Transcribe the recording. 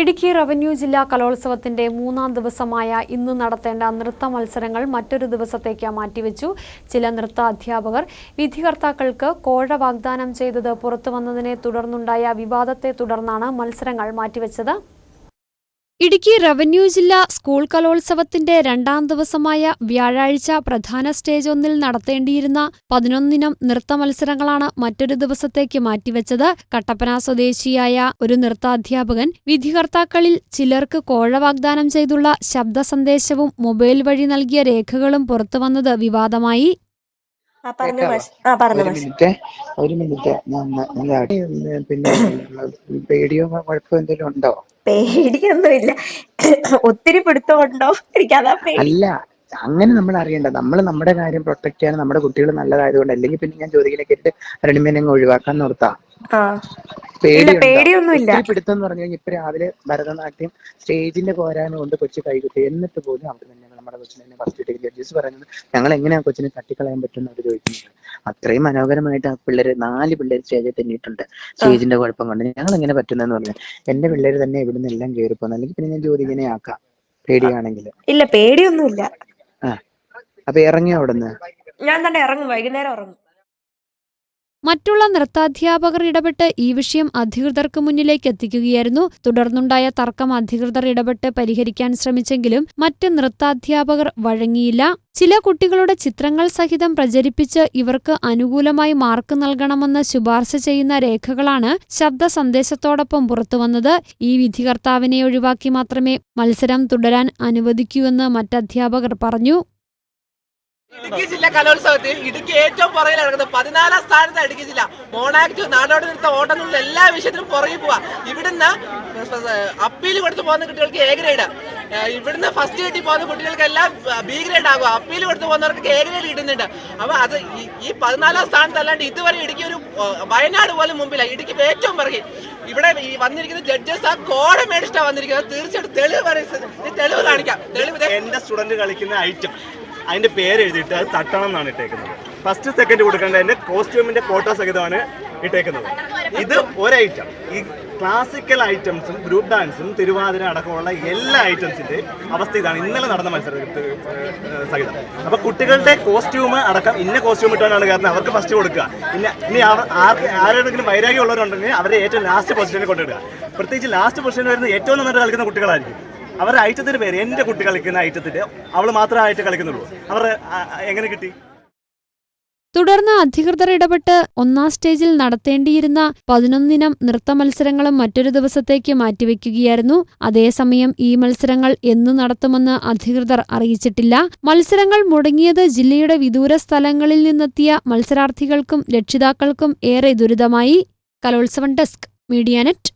Idukki revenue ജില്ലാ കലോത്സവത്തിന്റെ മൂന്നാം ദിവസമായ ഇന്ന് നടത്തേണ്ട നൃത്ത മത്സരങ്ങൾ മറ്റൊരു ദിവസത്തേക്ക് മാറ്റിവെച്ചു. ചില നൃത്ത അധ്യാപകർ വിധികർത്താക്കൾക്ക് കോഴ വാഗ്ദാനം ചെയ്തത് പുറത്തുവന്നതിനെ തുടർന്നുണ്ടായ വിവാദത്തെ തുടർന്നാണ് മത്സരങ്ങൾ മാറ്റിവെച്ചത്. ഇടുക്കി റവന്യൂ ജില്ലാ സ്കൂൾ കലോത്സവത്തിന്റെ രണ്ടാം ദിവസമായ വ്യാഴാഴ്ച പ്രധാന സ്റ്റേജ് ഒന്നിൽ നടത്തേണ്ടിയിരുന്ന പതിനൊന്നിനം നൃത്ത മത്സരങ്ങളാണ് മറ്റൊരു ദിവസത്തേക്ക് മാറ്റിവെച്ചത്. കട്ടപ്പന സ്വദേശിയായ ഒരു നൃത്താധ്യാപകൻ വിധികർത്താക്കളിൽ ചിലർക്ക് കോഴ വാഗ്ദാനം ചെയ്തുള്ള ശബ്ദ സന്ദേശവും മൊബൈൽ വഴി നൽകിയ രേഖകളും പുറത്തുവന്നത് വിവാദമായി. ആ പറഞ്ഞു ആ പറഞ്ഞു ഒരു മിനിറ്റ് മിനിറ്റ്. പിന്നെ പേടിയോ കുഴപ്പമോ എന്തെങ്കിലും ഉണ്ടോ? പേടിയൊന്നുമില്ല. ഒത്തിരി പിടുത്തമുണ്ടോ? എനിക്കതാ അല്ല അങ്ങനെ നമ്മൾ അറിയണ്ട. നമ്മൾ നമ്മുടെ കാര്യം പ്രൊട്ടക്ട് ചെയ്യാൻ നമ്മുടെ കുട്ടികൾ നല്ലതായതുകൊണ്ട് അല്ലെങ്കിൽ പിന്നെ ഞാൻ ചോദിക്കണ കേട്ടിട്ട് രണ്ടുമേനെ അങ്ങ് ഒഴിവാക്കാൻ നിർത്താം? പേടിയൊന്നുമില്ല. പിടുത്തം എന്ന് പറഞ്ഞു കഴിഞ്ഞാൽ ഇപ്പൊ രാവിലെ ഭരതനാട്യം സ്റ്റേജിന്റെ പോരായ്മ കൊണ്ട് കൊച്ചു കൈകുത്തി എന്നിട്ട് പോലും അവിടെ നിന്ന് നമ്മുടെ കൊച്ചിനെ ഫസ്റ്റ് ഡിഗ്രി ജഡ്ജസ് പറയുന്നത് ഞങ്ങൾ എങ്ങനെയാ കൊച്ചിനെ തട്ടിക്കളയാൻ പറ്റുന്ന അവർ ചോദിക്കുന്നത് അത്രയും മനോഹരമായിട്ട് ആ പിള്ളേര് നാല് പിള്ളേര് സ്റ്റേജിൽ തന്നിട്ടുണ്ട് സ്റ്റേജിന്റെ കുഴപ്പം കൊണ്ട് ഞങ്ങൾ എങ്ങനെ പറ്റുന്നെന്ന് പറഞ്ഞു എന്റെ പിള്ളേര് തന്നെ ഇവിടുന്ന് എല്ലാം കയറി പോകുന്നു അല്ലെങ്കിൽ പിന്നെ ഞാൻ ജ്യോതികനെ ആക്കാം. പേടിയാണെങ്കിൽ ഇല്ല പേടിയൊന്നുമില്ല. ആ. അപ്പൊ ഇറങ്ങിയോ അവിടുന്ന്? ഞാൻ തന്നെ ഇറങ്ങും. വൈകുന്നേരം ഇറങ്ങും. മറ്റുള്ള നൃത്താധ്യാപകർ ഇടപെട്ട് ഈ വിഷയം അധികൃതർക്ക് മുന്നിലേക്ക് എത്തിക്കുകയായിരുന്നു. തുടർന്നുണ്ടായ തർക്കം അധികൃതർ ഇടപെട്ട് പരിഹരിക്കാൻ ശ്രമിച്ചെങ്കിലും മറ്റ് നൃത്താധ്യാപകർ വഴങ്ങിയില്ല. ചില കുട്ടികളുടെ ചിത്രങ്ങൾ സഹിതം പ്രചരിപ്പിച്ച് ഇവർക്ക് അനുകൂലമായി മാർക്ക് നൽകണമെന്ന് ശുപാർശ ചെയ്യുന്ന രേഖകളാണ് ശബ്ദ സന്ദേശത്തോടൊപ്പം പുറത്തുവന്നത് ഈ വിധികർത്താവിനെ ഒഴിവാക്കി മാത്രമേ മത്സരം തുടരാൻ അനുവദിക്കൂവെന്ന് മറ്റധ്യാപകർ പറഞ്ഞു. ഇടുക്കി ജില്ല കലോത്സവത്തിൽ ഇടുക്കി ഏറ്റവും പുറകിൽ നടക്കുന്നത് പതിനാലാം സ്ഥാനത്ത് ഇടുക്കി ജില്ല. മോണാക്ട് നാടോടി നൃത്ത ഓട്ടങ്ങളിലും എല്ലാ വിഷയത്തിലും പുറകിൽ പോവാ. ഇവിടുന്ന് അപ്പീൽ കൊടുത്തു പോകുന്ന കുട്ടികൾക്ക് എ ഗ്രേഡ് ഇവിടുന്ന് ഫസ്റ്റ് കിട്ടി പോകുന്ന കുട്ടികൾക്കെല്ലാം ബി ഗ്രേഡ് ആകും. അപ്പീൽ കൊടുത്തു പോകുന്നവർക്ക് എ ഗ്രേഡ് കിട്ടുന്നുണ്ട്. അപ്പൊ അത് ഈ- പതിനാലാം സ്ഥാനത്ത് അല്ലാണ്ട് ഇതുവരെ ഇടുക്കി ഒരു വയനാട് പോലും മുമ്പില്ല ഇടുക്കി ഏറ്റവും പുറകിൽ ഇവിടെ ഈ വന്നിരിക്കുന്ന ജഡ്ജസ് ആ കോട മേടിച്ചിട്ടാണ് വന്നിരിക്കുന്നത്. തീർച്ചയായിട്ടും തെളിവ് പറയുന്നത് തെളിവ് കാണിക്കാം. തെളിവ് എന്റെ സ്റ്റുഡന്റ് കളിക്കുന്ന ഐറ്റം അതിന്റെ പേര് എഴുതിയിട്ട് അത് തട്ടണം എന്നാണ് ഇട്ടേക്കുന്നത്. ഫസ്റ്റ് സെക്കൻഡ് കൊടുക്കേണ്ട അതിന്റെ കോസ്റ്റ്യൂമിന്റെ ഫോട്ടോ സഹിതമാണ് ഇട്ടേക്കുന്നത്. ഇത് ഒരു ഐറ്റം ഈ ക്ലാസിക്കൽ ഐറ്റംസും ഗ്രൂപ്പ് ഡാൻസും തിരുവാതിര അടക്കമുള്ള എല്ലാ ഐറ്റംസിന്റെ അവസ്ഥ ഇതാണ്. ഇന്നലെ നടന്ന മത്സരത്തിൽ സഹിതം. അപ്പോൾ കുട്ടികളുടെ കോസ്റ്റ്യൂം അടക്കം ഇന്ന കോസ്റ്റ്യൂം ഇട്ടാണ് കാരണം അവർക്ക് ഫസ്റ്റ് കൊടുക്കുക. പിന്നെ ഇനി ആർക്ക് ആരെങ്കിലും വൈരാഗ്യം ഉള്ളവരുണ്ടെങ്കിൽ അവരെ ഏറ്റവും ലാസ്റ്റ് പൊസിഷനിൽ കൊണ്ടിടുക പ്രത്യേകിച്ച് ലാസ്റ്റ് പൊസിഷനിൽ വരുന്ന ഏറ്റവും നന്നായിട്ട് കളിക്കുന്ന കുട്ടികളായിരിക്കും. അവരുടെ ഐറ്റത്തിന്റെ പേര് എന്റെ കുട്ടി കളിക്കുന്ന ഐറ്റത്തിന്റെ അവൾ മാത്രമായിട്ട് കളിക്കുന്നുള്ളൂ. അവർ എങ്ങനെ കിട്ടി? തുടർന്ന് അധികൃതർ ഇടപെട്ട് ഒന്നാം സ്റ്റേജിൽ നടത്തേണ്ടിയിരുന്ന പതിനൊന്നിനം നൃത്ത മത്സരങ്ങളും മറ്റൊരു ദിവസത്തേക്ക് മാറ്റിവെക്കുകയായിരുന്നു. അതേസമയം ഈ മത്സരങ്ങൾ എന്ന് നടത്തുമെന്ന് അധികൃതർ അറിയിച്ചിട്ടില്ല. മത്സരങ്ങൾ മുടങ്ങിയത് ജില്ലയുടെ വിദൂര സ്ഥലങ്ങളിൽ നിന്നെത്തിയ മത്സരാർത്ഥികൾക്കും രക്ഷിതാക്കൾക്കും ഏറെ ദുരിതമായി. കലോത്സവം ഡെസ്ക് മീഡിയാനെറ്റ്